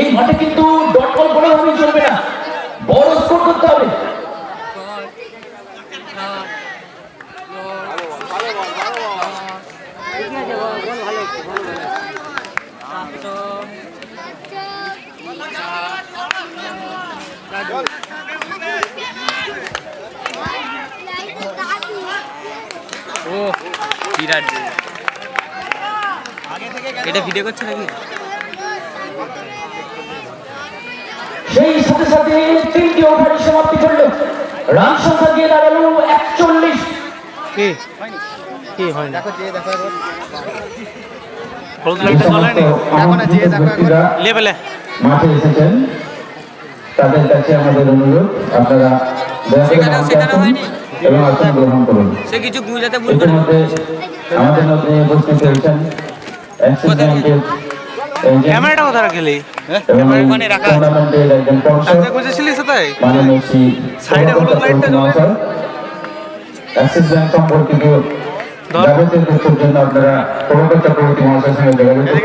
এই মাঠে কিন্তু ডট বল বলে ভাবে চলবে না। বড় স্কোর করতে হবে। ভালো বল ভালো বল ও বিরাট এটা ভিডিও করছে নাকি সেই সাথে সাথে তিনটি ওভারের সমাপ্তি করল রান সংখ্যা দিয়ে দাঁড়াল একচল্লিশ। কি? কি হয় না? হলুদ এই লাইটটা সমস্ত জ্বলেনি আমন্ত্রিত ব্যক্তিরা লেভেলে মাঠে এসেছেন। তাদের কাছে আমাদের অনুরোধ আপনারা? এবং আসন গ্রহণ করুন ইতিমধ্যে আমাদের মধ্যে উপস্থিত হয়েছেন ক্যামেরাটা কোথায় রাখলি ওখানে রাখা আছে। শ্রী সাইডে হলুদ লাইটটা জ্বলে। অ্যাক্সিস ব্যাংক সম্পর্কিত যাবতীয় তথ্যের জন্য আপনারা প্রভাকর চক্রবর্তী মহাশয়ের সঙ্গে যোগাযোগ।